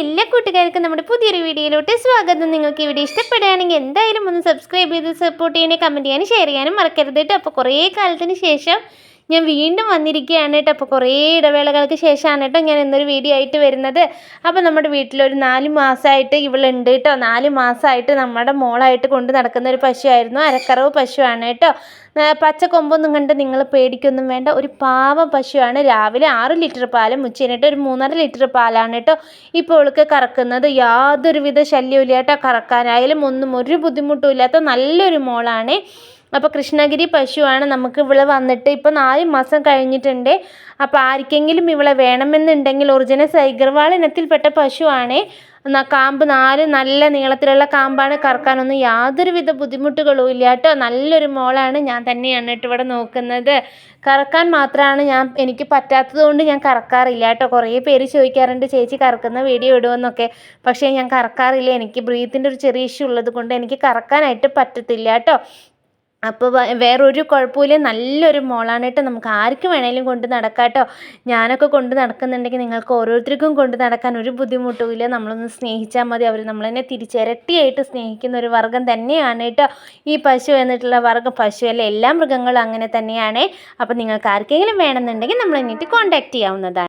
എല്ലാ കൂട്ടുകാർക്കും നമ്മുടെ പുതിയൊരു വീഡിയോയിലോട്ട് സ്വാഗതം. നിങ്ങൾക്ക് ഇവിടെ ഇഷ്ടപ്പെടുകയാണെങ്കിൽ എന്തായാലും ഒന്ന് സബ്സ്ക്രൈബ് ചെയ്ത് സപ്പോർട്ട് ചെയ്യാനും കമന്റ് ചെയ്യാനും ഷെയർ ചെയ്യാനും മറക്കരുത് കേട്ടോ. അപ്പോൾ കുറേ കാലത്തിന് ശേഷം ഞാൻ വീണ്ടും വന്നിരിക്കുകയാണ് കേട്ടോ. അപ്പോൾ കുറേ ഇടവേളകൾക്ക് ശേഷമാണ് കേട്ടോ ഞാൻ ഇന്നൊരു വീഡിയോ ആയിട്ട് വരുന്നത്. അപ്പോൾ നമ്മുടെ വീട്ടിലൊരു നാല് മാസമായിട്ട് ഇവളുണ്ട് കേട്ടോ. നാല് മാസമായിട്ട് നമ്മുടെ മോളായിട്ട് കൊണ്ട് നടക്കുന്ന ഒരു പശുവായിരുന്നു. അരക്കറവ് പശുവാണ് കേട്ടോ. പച്ച കൊമ്പൊന്നും കണ്ട് നിങ്ങൾ പേടിക്കൊന്നും വേണ്ട. ഒരു പാവം പശുവാണ്. രാവിലെ ആറ് ലിറ്റർ പാലും ഉച്ചയിനായിട്ട് ഒരു മൂന്നര ലിറ്റർ പാലാണ് കേട്ടോ ഇപ്പോൾ അവൾക്ക് കറക്കുന്നത്. യാതൊരുവിധ ശല്യവും കേട്ടോ കറക്കാനായാലും ഒന്നും ഒരു ബുദ്ധിമുട്ടും ഇല്ലാത്ത നല്ലൊരു മോളാണ്. അപ്പോൾ കൃഷ്ണഗിരി പശുവാണ് നമുക്ക് ഇവിടെ വന്നിട്ട് ഇപ്പോൾ നാല് മാസം കഴിഞ്ഞിട്ടുണ്ട്. അപ്പോൾ ആർക്കെങ്കിലും ഇവിടെ വേണമെന്നുണ്ടെങ്കിൽ ഒറിജിനൽ സൈഗർവാൾ ഇനത്തിൽപ്പെട്ട പശുവാണ്. കാമ്പ് നാല് നല്ല നീളത്തിലുള്ള കാമ്പാണ്. കറക്കാനൊന്നും യാതൊരുവിധ ബുദ്ധിമുട്ടുകളും ഇല്ല കേട്ടോ. നല്ലൊരു മോളാണ്. ഞാൻ തന്നെയാണ് കേട്ടോ ഇവിടെ നോക്കുന്നത്. കറക്കാൻ മാത്രമാണ് ഞാൻ എനിക്ക് പറ്റാത്തത് കൊണ്ട് ഞാൻ കറക്കാറില്ല കേട്ടോ. കുറേ പേര് ചോദിക്കാറുണ്ട് ചേച്ചി കറക്കുന്ന വീഡിയോ ഇടുമെന്നൊക്കെ പക്ഷേ ഞാൻ കറക്കാറില്ല. എനിക്ക് ബ്രീത്തിന്റെ ഒരു ചെറിയ ഇഷ്യൂ ഉള്ളത് കൊണ്ട് എനിക്ക് കറക്കാനായിട്ട് പറ്റത്തില്ല കേട്ടോ. അപ്പോൾ വേറൊരു കുഴപ്പമില്ല നല്ലൊരു മോളാണ് കേട്ടോ നമുക്ക് ആർക്ക് വേണേലും കൊണ്ട് നടക്കാം കേട്ടോ ഞാനൊക്കെ കൊണ്ട് നടക്കുന്നുണ്ടെങ്കിൽ നിങ്ങൾക്ക് ഓരോരുത്തർക്കും കൊണ്ട് നടക്കാൻ ഒരു ബുദ്ധിമുട്ടും ഇല്ല നമ്മളൊന്ന് സ്നേഹിച്ചാൽ മതി. അവർ നമ്മളെന്നെ തിരിച്ചിരട്ടിയായിട്ട് സ്നേഹിക്കുന്ന ഒരു വർഗം തന്നെയാണ് കേട്ടോ. ഈ പശു എന്നിട്ടുള്ള വർഗം പശു അല്ല എല്ലാ മൃഗങ്ങളും അങ്ങനെ തന്നെയാണ്. അപ്പോൾ നിങ്ങൾക്ക് ആർക്കെങ്കിലും വേണമെന്നുണ്ടെങ്കിൽ നമ്മൾ എന്നിട്ട് കോൺടാക്റ്റ് ചെയ്യാവുന്നതാണ്.